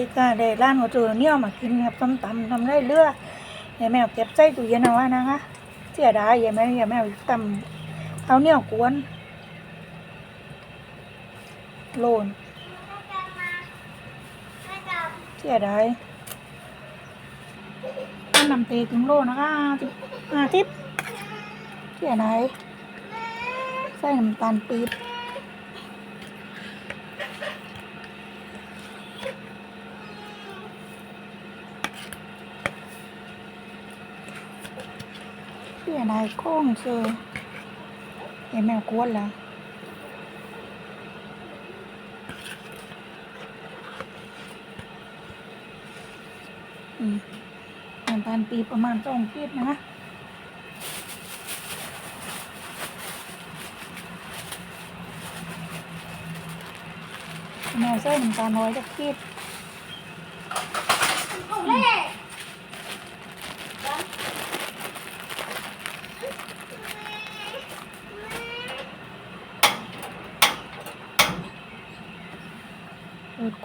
พี่ก็ได้ร้านหัวจูเนี่ยมากินกับต้มตำทำได้เลืออย่าแมวเก็บใส่ตู้เย็นเอาไว้นะคะเสียดายย่าแมวย่าแมวตำเอาเนี่ยกวนโลนเสียดายต้นนำเตถึงโลนะคะอาทิตย์เสียดายใส่น้ำตาลปี๊บ เสียดายโค้งเซอเห็นแมวกวนแล้วอืมน้ำตาลปีบประมาณสองปีบนะแมวใส่น้ำตาลน้อยจะปีบเปิดกล้วยนี่นำเตะครึ่งโลนะคะอืมเดี๋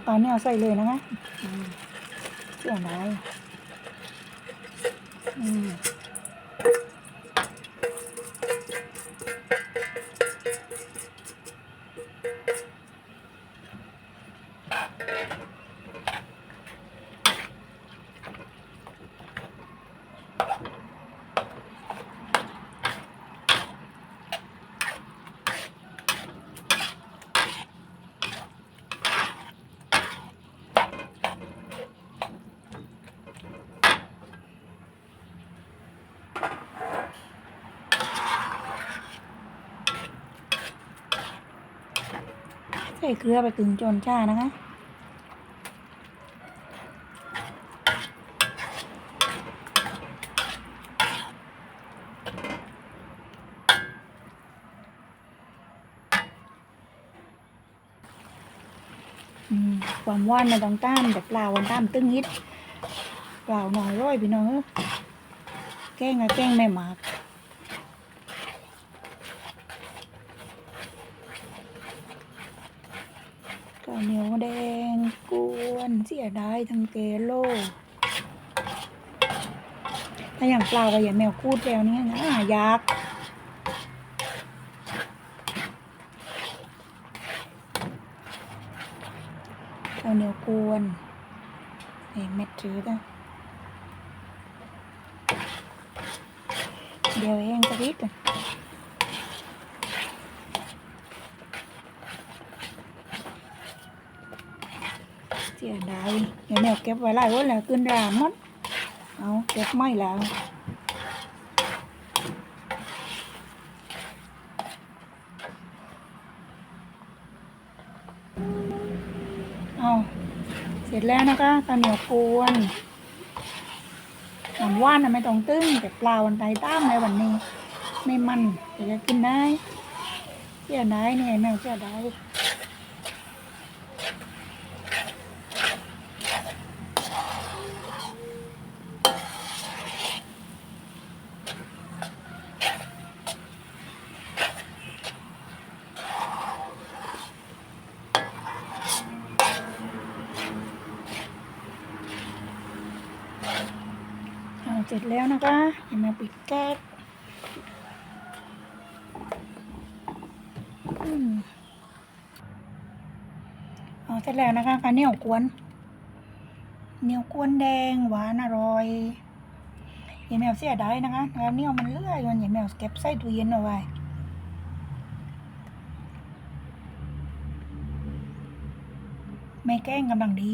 ปลากาเนี่ยเอาใส่เลยนะคะเสียงไรอืม ใส่เกลือไปกึ่งจนจ้านะคะอืมความหว่านมันตองต้ามแต่เปล่าวันต้ามตึ้งนิดเปล่าหน่อยร้อยพี่น้อง แกล้งอะแกล้งไม่หมากข้าวเหนียวแดงกวนเสียดายทั้งเกโลถ้าอย่างเปล่าก็อย่าแมวคูดแล้วเนี่ยนะยากข้าวเหนียวกวนเอ้เม็ดจือะ ริดอะเสียดายเดี๋ยวแมวเก็บไว้หลายวันแล้วขึ้นรามหมดเอาเก็บไม่แล้วเอาเสร็จแล้วนะคะข้าวเหนียวกวน หวานว่านนะไม่ต้องตึ้งแต่ปลาวันไตต้ามในวันนี้ ไม่มันแต่จะกินได้เจ้าได้เนี่ยแม่เจ้าได้ เสร็จแล้วนะคะเดี๋ยวมปิดแก๊สเอาเสร็จแล้วนะคะข้าวเหนียวกวนเหนียวกวนแดงหวานอร่อยยายแมวเสียดายนะคะข้วเหนียวมันเลื่อยมันยายแมวเก็บใส่ตู้เย็นเอาไว้ไม่แกล้งกำลังดี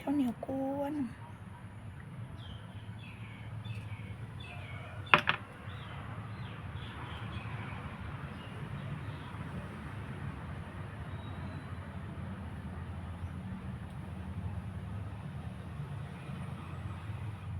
ข้าวเหนียวกวน